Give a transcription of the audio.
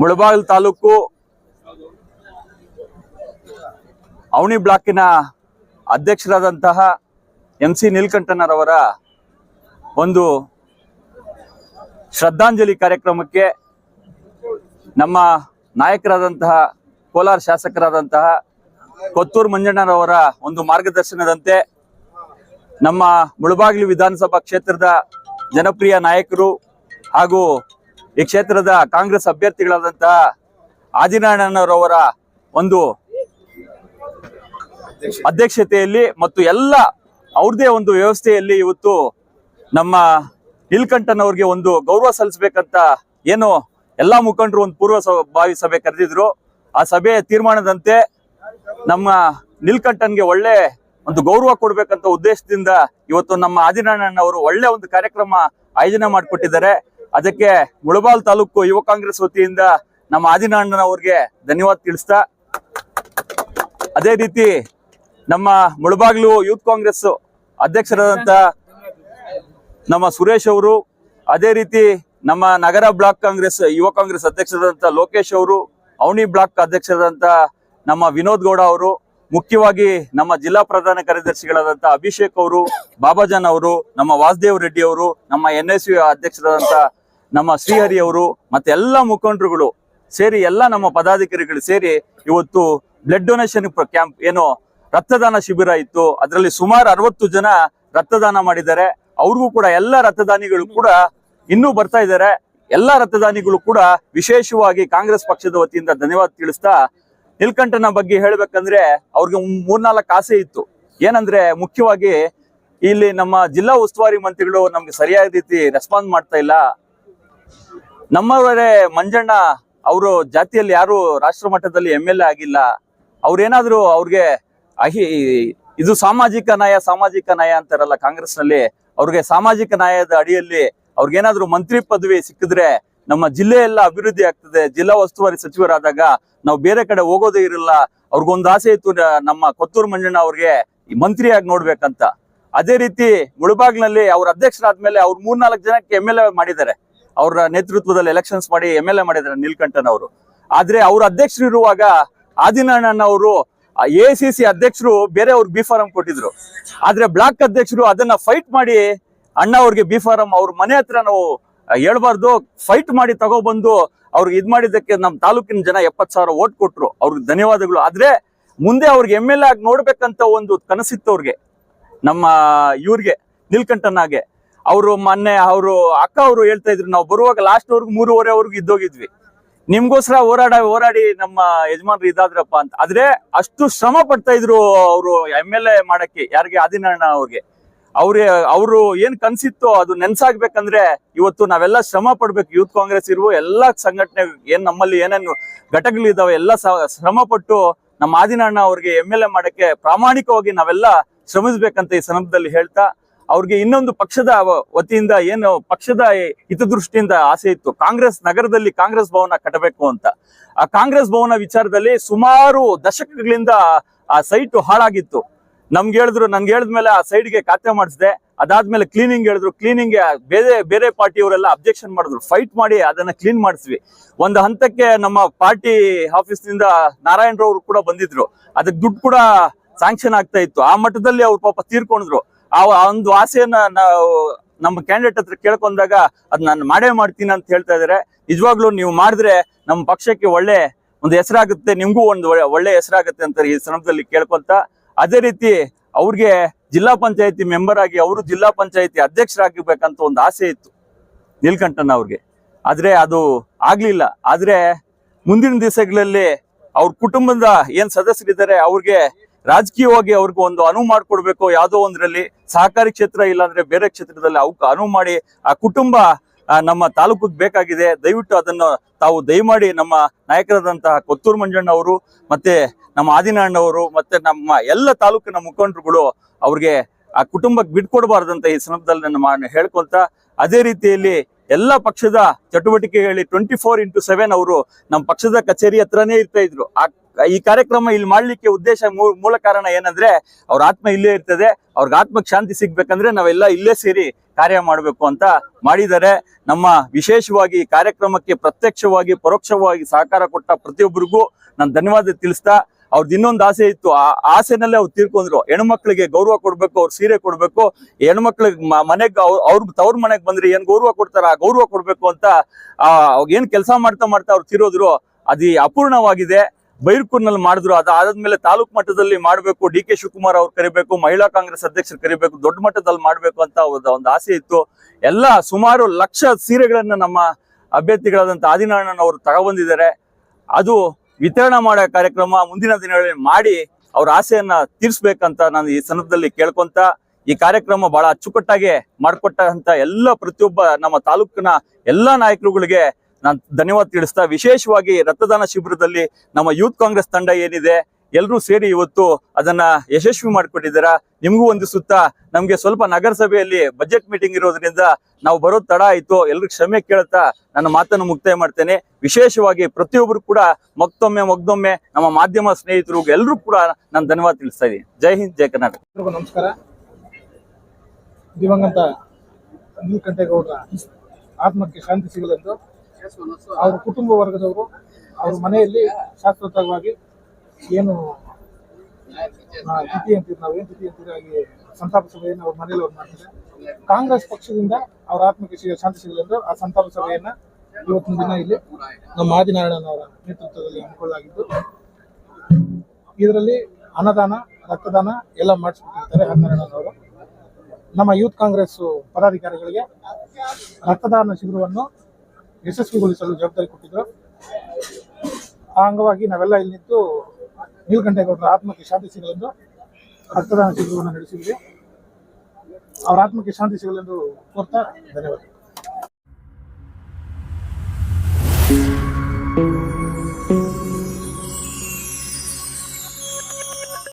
ಮುಳಬಾಗಿಲು ತಾಲೂಕು ಅವಣಿ ಬ್ಲಾಕಿನ ಅಧ್ಯಕ್ಷರಾದಂತಹ M C ನೀಲ್ಕಂಠನರವರ ಒಂದು ಶ್ರದ್ಧಾಂಜಲಿ ಕಾರ್ಯಕ್ರಮಕ್ಕೆ ನಮ್ಮ ನಾಯಕರಾದಂತಹ ಕೋಲಾರ ಶಾಸಕರಾದಂತಹ ಕೊತ್ತೂರು ಮಂಜಣ್ಣರವರ ಒಂದು ಮಾರ್ಗದರ್ಶನದಂತೆ ನಮ್ಮ ಮುಳಬಾಗಿಲು ವಿಧಾನಸಭಾ ಕ್ಷೇತ್ರದ ಜನಪ್ರಿಯ ನಾಯಕರು ಹಾಗೂ ಈ ಕ್ಷೇತ್ರದ ಕಾಂಗ್ರೆಸ್ ಅಭ್ಯರ್ಥಿಗಳಾದಂತಹ ಆದಿನಾರಾಯಣರವರ ಒಂದು ಅಧ್ಯಕ್ಷತೆಯಲ್ಲಿ ಮತ್ತು ಎಲ್ಲ ಅವ್ರದೇ ಒಂದು ವ್ಯವಸ್ಥೆಯಲ್ಲಿ ಇವತ್ತು ನಮ್ಮ ನೀಲ್ಕಂಠನ್ ಅವ್ರಿಗೆ ಒಂದು ಗೌರವ ಸಲ್ಲಿಸಬೇಕಂತ ಏನು ಎಲ್ಲಾ ಮುಖಂಡರು ಒಂದು ಪೂರ್ವ ಭಾವಿ ಸಭೆ ಕರೆದಿದ್ರು. ಆ ಸಭೆಯ ತೀರ್ಮಾನದಂತೆ ನಮ್ಮ ನೀಲ್ಕಂಠನ್ಗೆ ಒಳ್ಳೆ ಒಂದು ಗೌರವ ಕೊಡ್ಬೇಕಂತ ಉದ್ದೇಶದಿಂದ ಇವತ್ತು ನಮ್ಮ ಆದಿನಾರಾಯಣ ಅವರು ಒಳ್ಳೆ ಒಂದು ಕಾರ್ಯಕ್ರಮ ಆಯೋಜನೆ ಮಾಡಿಕೊಟ್ಟಿದ್ದಾರೆ. ಅದಕ್ಕೆ ಮುಳಬಾಲ್ ತಾಲೂಕು ಯುವ ಕಾಂಗ್ರೆಸ್ ವತಿಯಿಂದ ನಮ್ಮ ಆದಿನಾರಾಯಣ ಅವ್ರಿಗೆ ಧನ್ಯವಾದ ತಿಳಿಸ್ತಾ, ಅದೇ ರೀತಿ ನಮ್ಮ ಮುಳಬಾಗ್ಲು ಯೂತ್ ಕಾಂಗ್ರೆಸ್ ಅಧ್ಯಕ್ಷರಾದಂತ ನಮ್ಮ ಸುರೇಶ್ ಅವರು, ಅದೇ ರೀತಿ ನಮ್ಮ ನಗರ ಬ್ಲಾಕ್ ಕಾಂಗ್ರೆಸ್ ಯುವ ಕಾಂಗ್ರೆಸ್ ಅಧ್ಯಕ್ಷರಾದಂತ ಲೋಕೇಶ್ ಅವರು, ಅವನಿ ಬ್ಲಾಕ್ ಅಧ್ಯಕ್ಷರಾದಂತ ನಮ್ಮ ವಿನೋದ್ ಗೌಡ ಅವರು, ಮುಖ್ಯವಾಗಿ ನಮ್ಮ ಜಿಲ್ಲಾ ಪ್ರಧಾನ ಕಾರ್ಯದರ್ಶಿಗಳಾದಂತ ಅಭಿಷೇಕ್ ಅವರು, ಬಾಬಾಜಾನ್ ಅವರು, ನಮ್ಮ ವಾಸುದೇವ್ ರೆಡ್ಡಿ ಅವರು, ನಮ್ಮ ಎನ್ ಎಸ್ ಯು ಅಧ್ಯಕ್ಷರಾದಂತ ನಮ್ಮ ಶ್ರೀಹರಿ ಅವರು ಮತ್ತೆ ಎಲ್ಲ ಮುಖಂಡರುಗಳು ಸೇರಿ ಎಲ್ಲ ನಮ್ಮ ಪದಾಧಿಕಾರಿಗಳು ಸೇರಿ ಇವತ್ತು ಬ್ಲಡ್ ಡೊನೇಷನ್ ಕ್ಯಾಂಪ್ ಏನು ರಕ್ತದಾನ ಶಿಬಿರ ಇತ್ತು. ಅದರಲ್ಲಿ ಸುಮಾರು ಅರವತ್ತು ಜನ ರಕ್ತದಾನ ಮಾಡಿದ್ದಾರೆ. ಅವ್ರಿಗೂ ಕೂಡ ಎಲ್ಲ ರಕ್ತದಾನಿಗಳು ಕೂಡ ಇನ್ನೂ ಬರ್ತಾ ಇದ್ದಾರೆ. ಎಲ್ಲ ರಕ್ತದಾನಿಗಳು ಕೂಡ ವಿಶೇಷವಾಗಿ ಕಾಂಗ್ರೆಸ್ ಪಕ್ಷದ ವತಿಯಿಂದ ಧನ್ಯವಾದ ತಿಳಿಸ್ತಾ ನಿಲ್ಕಂಠನ ಬಗ್ಗೆ ಹೇಳ್ಬೇಕಂದ್ರೆ ಅವ್ರಿಗೆ ಮೂರ್ನಾಲ್ಕು ಆಸೆ ಇತ್ತು. ಏನಂದ್ರೆ ಮುಖ್ಯವಾಗಿ ಇಲ್ಲಿ ನಮ್ಮ ಜಿಲ್ಲಾ ಉಸ್ತುವಾರಿ ಮಂತ್ರಿಗಳು ನಮ್ಗೆ ಸರಿಯಾದ ರೀತಿ ರೆಸ್ಪಾನ್ಸ್ ಮಾಡ್ತಾ ಇಲ್ಲ. ನಮ್ಮವರೇ ಮಂಜಣ್ಣ, ಅವರು ಜಾತಿಯಲ್ಲಿ ಯಾರು ರಾಷ್ಟ್ರ ಮಟ್ಟದಲ್ಲಿ ಎಂ ಎಲ್ ಎ ಆಗಿಲ್ಲ. ಅವ್ರೇನಾದ್ರು ಅವ್ರಿಗೆ ಅಹಿ, ಇದು ಸಾಮಾಜಿಕ ನ್ಯಾಯ ಸಾಮಾಜಿಕ ನ್ಯಾಯ ಅಂತಾರಲ್ಲ ಕಾಂಗ್ರೆಸ್ನಲ್ಲಿ ಅವ್ರಿಗೆ ಸಾಮಾಜಿಕ ನ್ಯಾಯದ ಅಡಿಯಲ್ಲಿ ಅವ್ರಿಗೇನಾದ್ರು ಮಂತ್ರಿ ಪದವಿ ಸಿಕ್ಕಿದ್ರೆ ನಮ್ಮ ಜಿಲ್ಲೆ ಎಲ್ಲ ಅಭಿವೃದ್ಧಿ ಆಗ್ತದೆ. ಜಿಲ್ಲಾ ಉಸ್ತುವಾರಿ ಸಚಿವರಾದಾಗ ನಾವು ಬೇರೆ ಕಡೆ ಹೋಗೋದೇ ಇರಲ್ಲ. ಅವ್ರಿಗೊಂದು ಆಸೆ ಇತ್ತು ನಮ್ಮ ಕೊತ್ತೂರು ಮಂಜಣ್ಣ ಅವ್ರಿಗೆ ಮಂತ್ರಿಯಾಗಿ ನೋಡ್ಬೇಕಂತ. ಅದೇ ರೀತಿ ಮುಳಬಾಗ್ನಲ್ಲಿ ಅವ್ರ ಅಧ್ಯಕ್ಷರಾದ್ಮೇಲೆ ಅವ್ರು ಮೂರ್ನಾಲ್ಕು ಜನಕ್ಕೆ ಎಂ ಎಲ್ ಎ ಮಾಡಿದ್ದಾರೆ. ಅವರ ನೇತೃತ್ವದಲ್ಲಿ ಎಲೆಕ್ಷನ್ಸ್ ಮಾಡಿ ಎಂ ಎಲ್ ಎ ಮಾಡಿದ್ದಾರೆ ನೀಲ್ಕಂಠನ್ ಅವರು ಆದ್ರೆ ಅವ್ರ ಅಧ್ಯಕ್ಷರು ಇರುವಾಗ ಆದಿನಾರಾಯಣ ಅವರು ಎ ಸಿ ಸಿ ಅಧ್ಯಕ್ಷರು ಬೇರೆ ಅವ್ರಿಗೆ ಬಿ ಫಾರಂ ಕೊಟ್ಟಿದ್ರು. ಆದ್ರೆ ಬ್ಲಾಕ್ ಅಧ್ಯಕ್ಷರು ಅದನ್ನ ಫೈಟ್ ಮಾಡಿ ಅಣ್ಣ ಅವ್ರಿಗೆ ಬಿ ಫಾರಂ ಅವ್ರ ಮನೆ ಹತ್ರ ನಾವು ಹೇಳ್ಬಾರ್ದು ಫೈಟ್ ಮಾಡಿ ತಗೊಬಂದು ಅವ್ರಿಗೆ ಇದ್ ಮಾಡಿದ್ದಕ್ಕೆ ನಮ್ಮ ತಾಲೂಕಿನ ಜನ ಎಪ್ಪತ್ ಸಾವಿರ ಓಟ್ ಕೊಟ್ರು. ಅವ್ರಿಗೆ ಧನ್ಯವಾದಗಳು. ಆದ್ರೆ ಮುಂದೆ ಅವ್ರಿಗೆ ಎಂ ಎಲ್ ಎ ಆಗಿ ನೋಡ್ಬೇಕಂತ ಒಂದು ಕನಸಿತ್ತು ಅವ್ರಿಗೆ, ನಮ್ಮ ಇವ್ರಿಗೆ ನೀಲ್ಕಂಠನಾಗೆ ಅವರು ಮೊನ್ನೆ ಅವರು ಅಕ್ಕ ಅವರು ಹೇಳ್ತಾ ಇದ್ರು, ನಾವು ಬರುವಾಗ ಲಾಸ್ಟ್ ವರ್ಗು ಮೂರುವರೆವರೆಗೂ ಇದ್ದೋಗಿದ್ವಿ. ನಿಮ್ಗೋಸ್ಕರ ಹೋರಾಡ, ಹೋರಾಡಿ ನಮ್ಮ ಯಜಮಾನ್ರು ಇದಾದ್ರಪ್ಪ ಅಂತ. ಆದ್ರೆ ಅಷ್ಟು ಶ್ರಮ ಪಡ್ತಾ ಇದ್ರು ಅವರು ಎಂ ಎಲ್ ಎ ಮಾಡಕ್ಕೆ, ಯಾರಿಗೆ? ಆದಿನಾರಾಯಣ ಅವ್ರಿಗೆ. ಅವ್ರಿಗೆ ಅವರು ಏನ್ ಕನ್ಸಿತ್ತು ಅದು ನೆನ್ಸಾಗ್ಬೇಕಂದ್ರೆ ಇವತ್ತು ನಾವೆಲ್ಲ ಶ್ರಮ ಪಡ್ಬೇಕು. ಯೂತ್ ಕಾಂಗ್ರೆಸ್ ಇರುವ ಎಲ್ಲಾ ಸಂಘಟನೆ, ಏನ್ ನಮ್ಮಲ್ಲಿ ಏನೇನು ಘಟಕಗಳಿದಾವೆ ಎಲ್ಲ ಶ್ರಮ ಪಟ್ಟು ನಮ್ಮ ಆದಿನಾರಾಯಣ ಅವ್ರಿಗೆ ಎಂ ಎಲ್ ಎ ಮಾಡಕ್ಕೆ ಪ್ರಾಮಾಣಿಕವಾಗಿ ನಾವೆಲ್ಲ ಶ್ರಮಿಸ್ಬೇಕಂತ ಈ ಸಂದರ್ಭದಲ್ಲಿ ಹೇಳ್ತಾ ಅವ್ರಿಗೆ ಇನ್ನೊಂದು ಪಕ್ಷದ ವತಿಯಿಂದ ಏನು ಪಕ್ಷದ ಹಿತದೃಷ್ಟಿಯಿಂದ ಆಸೆ ಇತ್ತು. ಕಾಂಗ್ರೆಸ್ ನಗರದಲ್ಲಿ ಕಾಂಗ್ರೆಸ್ ಭವನ ಕಟ್ಟಬೇಕು ಅಂತ. ಆ ಕಾಂಗ್ರೆಸ್ ಭವನ ವಿಚಾರದಲ್ಲಿ ಸುಮಾರು ದಶಕಗಳಿಂದ ಆ ಸೈಟ್ ಹಾಳಾಗಿತ್ತು. ನಮ್ಗೆ ಹೇಳಿದ್ರು, ನನ್ಗೆ ಹೇಳಿದ್ಮೇಲೆ ಆ ಸೈಡ್ಗೆ ಖಾತೆ ಮಾಡಿಸಿದೆ. ಅದಾದ್ಮೇಲೆ ಕ್ಲೀನಿಂಗ್ ಹೇಳಿದ್ರು. ಕ್ಲೀನಿಂಗ್ ಬೇರೆ ಬೇರೆ ಪಾರ್ಟಿಯವರೆಲ್ಲ ಅಬ್ಜೆಕ್ಷನ್ ಮಾಡಿದ್ರು. ಫೈಟ್ ಮಾಡಿ ಅದನ್ನ ಕ್ಲೀನ್ ಮಾಡಿಸ್ವಿ. ಒಂದು ಹಂತಕ್ಕೆ ನಮ್ಮ ಪಾರ್ಟಿ ಆಫೀಸ್ನಿಂದ ರಾವ್ ಕೂಡ ಬಂದಿದ್ರು. ಅದಕ್ಕೆ ದುಡ್ಡು ಕೂಡ ಸ್ಯಾಂಕ್ಷನ್ ಆಗ್ತಾ ಇತ್ತು. ಆ ಮಟ್ಟದಲ್ಲಿ ಅವ್ರು ಪಾಪ ತೀರ್ಕೊಂಡ್ರು. ಆ ಒಂದು ಆಸೆಯನ್ನ ನಾವು ನಮ್ಮ ಕ್ಯಾಂಡಿಡೇಟ್ ಹತ್ರ ಕೇಳ್ಕೊಂಡಾಗ ಅದ್ ನಾನು ಮಾಡೇ ಮಾಡ್ತೀನಿ ಅಂತ ಹೇಳ್ತಾ ಇದಾರೆ. ನಿಜವಾಗ್ಲೂ ನೀವು ಮಾಡಿದ್ರೆ ನಮ್ಮ ಪಕ್ಷಕ್ಕೆ ಒಳ್ಳೆ ಒಂದು ಹೆಸರಾಗುತ್ತೆ, ನಿಮ್ಗೂ ಒಂದು ಒಳ್ಳೆ- ಹೆಸರಾಗುತ್ತೆ ಅಂತ ಈ ಸಂದರ್ಭದಲ್ಲಿ ಕೇಳ್ಕೊಂತ. ಅದೇ ರೀತಿ ಅವ್ರಿಗೆ ಜಿಲ್ಲಾ ಪಂಚಾಯತಿ ಮೆಂಬರ್ ಆಗಿ ಅವರು ಜಿಲ್ಲಾ ಪಂಚಾಯತಿ ಅಧ್ಯಕ್ಷರಾಗಿರ್ಬೇಕಂತ ಒಂದು ಆಸೆ ಇತ್ತು ನೀಲ್ಕಂಠನ್ ಅವ್ರಿಗೆ. ಆದ್ರೆ ಅದು ಆಗ್ಲಿಲ್ಲ. ಆದ್ರೆ ಮುಂದಿನ ದಿವಸಗಳಲ್ಲಿ ಅವ್ರ ಕುಟುಂಬದ ಏನ್ ಸದಸ್ಯರಿದ್ದಾರೆ ಅವ್ರಿಗೆ ರಾಜಕೀಯವಾಗಿ ಅವ್ರಿಗೂ ಒಂದು ಅನುವು ಮಾಡಿಕೊಡ್ಬೇಕು, ಯಾವುದೋ ಒಂದರಲ್ಲಿ ಸಹಕಾರಿ ಕ್ಷೇತ್ರ ಇಲ್ಲಾಂದ್ರೆ ಬೇರೆ ಕ್ಷೇತ್ರದಲ್ಲಿ ಅವಕ್ಕೆ ಅನುವು ಮಾಡಿ ಆ ಕುಟುಂಬ ನಮ್ಮ ತಾಲೂಕಿಗೆ ಬೇಕಾಗಿದೆ. ದಯವಿಟ್ಟು ಅದನ್ನು ತಾವು ದಯಮಾಡಿ ನಮ್ಮ ನಾಯಕರಾದಂತಹ ಕೊತ್ತೂರು ಮಂಜಣ್ಣ ಅವರು ಮತ್ತೆ ನಮ್ಮ ಆದಿನಾರಾಯಣ ಅವರು ಮತ್ತೆ ನಮ್ಮ ಎಲ್ಲ ತಾಲೂಕಿನ ಮುಖಂಡರುಗಳು ಅವ್ರಿಗೆ ಆ ಕುಟುಂಬಕ್ಕೆ ಬಿಟ್ಕೊಡ್ಬಾರ್ದಂತ ಈ ಸಂದರ್ಭದಲ್ಲಿ ನಾನು ಹೇಳ್ಕೊಂತ ಅದೇ ರೀತಿಯಲ್ಲಿ ಎಲ್ಲ ಪಕ್ಷದ ಚಟುವಟಿಕೆಗಳಲ್ಲಿ ಟ್ವೆಂಟಿ ಫೋರ್ ಇಂಟು ಸೆವೆನ್ ಅವರು ನಮ್ಮ ಪಕ್ಷದ ಕಚೇರಿ ಹತ್ರನೇ ಇರ್ತಾ ಇದ್ರು. ಈ ಕಾರ್ಯಕ್ರಮ ಇಲ್ಲಿ ಮಾಡ್ಲಿಕ್ಕೆ ಉದ್ದೇಶ ಮೂಲ ಕಾರಣ ಏನಂದ್ರೆ ಅವ್ರ ಆತ್ಮ ಇಲ್ಲೇ ಇರ್ತದೆ, ಅವ್ರಿಗೆ ಆತ್ಮಕ್ಕೆ ಶಾಂತಿ ಸಿಗ್ಬೇಕಂದ್ರೆ ನಾವೆಲ್ಲ ಇಲ್ಲೇ ಸೇರಿ ಕಾರ್ಯ ಮಾಡಬೇಕು ಅಂತ ಮಾಡಿದ್ದಾರೆ. ನಮ್ಮ ವಿಶೇಷವಾಗಿ ಕಾರ್ಯಕ್ರಮಕ್ಕೆ ಪ್ರತ್ಯಕ್ಷವಾಗಿ, ಪರೋಕ್ಷವಾಗಿ ಸಹಕಾರ ಕೊಟ್ಟ ಪ್ರತಿಯೊಬ್ಬರಿಗೂ ನಾನು ಧನ್ಯವಾದ ತಿಳಿಸ್ತಾ ಅವ್ರದ್ದು ಇನ್ನೊಂದು ಆಸೆ ಇತ್ತು. ಆ ಆಸೆನಲ್ಲೇ ಅವ್ರು ತೀರ್ಕೊಂಡ್ರು. ಹೆಣ್ಮಕ್ಳಿಗೆ ಗೌರವ ಕೊಡ್ಬೇಕು, ಅವ್ರ ಸೀರೆ ಕೊಡ್ಬೇಕು. ಹೆಣ್ಮಕ್ಳಿಗೆ ಮನೆಗೆ ಅವ್ರ ಅವ್ರ, ತವ್ರ ಮನೆಗೆ ಬಂದ್ರೆ ಏನ್ ಗೌರವ ಕೊಡ್ತಾರ? ಆ ಗೌರವ ಕೊಡ್ಬೇಕು ಅಂತ, ಆ ಏನ್ ಕೆಲಸ ಮಾಡ್ತಾ ಮಾಡ್ತಾ ಅವ್ರು ತೀರೋದ್ರು, ಅದು ಅಪೂರ್ಣವಾಗಿದೆ. ಬೈರ್ಕೂರ್ನಲ್ಲಿ ಮಾಡಿದ್ರು. ಅದು ಆದ್ಮೇಲೆ ತಾಲೂಕ್ ಮಟ್ಟದಲ್ಲಿ ಮಾಡಬೇಕು. ಡಿ ಕೆ ಶಿವಕುಮಾರ್ ಅವ್ರು ಕರಿಬೇಕು, ಮಹಿಳಾ ಕಾಂಗ್ರೆಸ್ ಅಧ್ಯಕ್ಷರು ಕರಿಬೇಕು, ದೊಡ್ಡ ಮಟ್ಟದಲ್ಲಿ ಮಾಡಬೇಕು ಅಂತ ಅವ್ರದ್ದು ಒಂದು ಆಸೆ ಇತ್ತು. ಎಲ್ಲ ಸುಮಾರು ಲಕ್ಷ ಸೀರೆಗಳನ್ನ ನಮ್ಮ ಅಭ್ಯರ್ಥಿಗಳಾದಂತ ಆದಿನಾರಾಯಣನ್ ಅವರು ತಗೊಬಂದಿದ್ದಾರೆ ಅದು ವಿತರಣೆ ಮಾಡೋ ಕಾರ್ಯಕ್ರಮ ಮುಂದಿನ ದಿನಗಳಲ್ಲಿ ಮಾಡಿ ಅವ್ರ ಆಸೆಯನ್ನ ತೀರ್ಸ್ಬೇಕಂತ ನಾನು ಈ ಸಂದರ್ಭದಲ್ಲಿ ಕೇಳ್ಕೊಂತ ಈ ಕಾರ್ಯಕ್ರಮ ಬಹಳ ಅಚ್ಚುಕಟ್ಟಾಗಿ ಮಾಡಿಕೊಟ್ಟಂತ ಎಲ್ಲ ಪ್ರತಿಯೊಬ್ಬ ನಮ್ಮ ತಾಲೂಕಿನ ಎಲ್ಲಾ ನಾಯಕರುಗಳಿಗೆ ನಾನು ಧನ್ಯವಾದ ತಿಳಿಸ್ತಾ ವಿಶೇಷವಾಗಿ ರಕ್ತದಾನ ಶಿಬಿರದಲ್ಲಿ ನಮ್ಮ ಯೂತ್ ಕಾಂಗ್ರೆಸ್ ತಂಡ ಏನಿದೆ ಎಲ್ಲರೂ ಸೇರಿ ಇವತ್ತು ಅದನ್ನ ಯಶಸ್ವಿ ಮಾಡಿಕೊಟ್ಟಿದ್ದೀರಾ ನಿಮಗೂ ಒಂದು ಸುತ್ತ ನಮ್ಗೆ ಸ್ವಲ್ಪ ನಗರಸಭೆಯಲ್ಲಿ ಬಜೆಟ್ ಮೀಟಿಂಗ್ ಇರೋದ್ರಿಂದ ನಾವು ಬರೋದು ತಡ ಆಯ್ತು. ಎಲ್ರಿಗೂ ಕ್ಷಮೆ ಕೇಳ್ತಾ ನನ್ನ ಮಾತನ್ನು ಮುಕ್ತಾಯ ಮಾಡ್ತೇನೆ. ವಿಶೇಷವಾಗಿ ಪ್ರತಿಯೊಬ್ಬರು ಕೂಡ ಮತ್ತೊಮ್ಮೆ ಮಗ್ದೊಮ್ಮೆ ನಮ್ಮ ಮಾಧ್ಯಮ ಸ್ನೇಹಿತರು ಎಲ್ಲರೂ ಕೂಡ ನಾನು ಧನ್ಯವಾದ ತಿಳಿಸ್ತಾ ಇದ್ದೀನಿ. ಜೈ ಹಿಂದ್ ಜೈ ಕರ್ನಾಟಕ. ನಮಸ್ಕಾರ. ದಿವಂಗತ ನೀಲಕಂಠೇಗೌಡರ ಆತ್ಮಕ್ಕೆ ಶಾಂತಿ ಸಿಗಲೆಂದು ಅವರ ಕುಟುಂಬ ವರ್ಗದವರು ಅವ್ರ ಮನೆಯಲ್ಲಿ ಶಾಶ್ವತವಾಗಿ ಏನು ತಿಥಿ ಅಂತೀವಿ ನಾವು ಏನು ತಿಥಿ ಅಂತೀವಿ ಹಾಗೆ ಸಂತಾಪ ಸಭೆಯನ್ನು ಅವ್ರ ಮನೆಯಲ್ಲಿ ಅವ್ರು ಮಾಡ್ತಾರೆ. ಕಾಂಗ್ರೆಸ್ ಪಕ್ಷದಿಂದ ಅವ್ರ ಆತ್ಮಕ್ಕೆ ಸಿಗ ಶಾಂತಿ ಸಿಗಲೆಂದು ಆ ಸಂತಾಪ ಸಭೆಯನ್ನ ಇವತ್ತಿನ ದಿನ ಇಲ್ಲಿ ನಮ್ಮ ಆದಿನಾರಾಯಣನ್ ಅವರ ನೇತೃತ್ವದಲ್ಲಿ ಹಮ್ಮಿಕೊಳ್ಳಲಾಗಿದ್ದು. ಇದರಲ್ಲಿ ಅನ್ನದಾನ, ರಕ್ತದಾನ ಎಲ್ಲ ಮಾಡಿಸ್ಬಿಟ್ಟಿರ್ತಾರೆ ಹನ್ನಾರಾಯಣ ಅವರು. ನಮ್ಮ ಯೂತ್ ಕಾಂಗ್ರೆಸ್ ಪದಾಧಿಕಾರಿಗಳಿಗೆ ರಕ್ತದಾನ ಶಿಬಿರವನ್ನು ಯಶಸ್ವಿಗೊಳಿಸಲು ಜವಾಬ್ದಾರಿ ಕೊಟ್ಟಿದ್ರು. ಆ ಅಂಗವಾಗಿ ನಾವೆಲ್ಲ ಇಲ್ಲಿ ನಿಂತು ನೀಲಕಂಠೇಗೌಡರ ಆತ್ಮಕ್ಕೆ ಶಾಂತಿ ಸಿಗಲೆಂದು ರಕ್ತದಾನ ಶಿಬಿರವನ್ನು ನಡೆಸಿದ್ವಿ. ಅವರ ಆತ್ಮಕ್ಕೆ ಶಾಂತಿ ಸಿಗಲೆಂದು ಕೋರ್ತಾ ಧನ್ಯವಾದ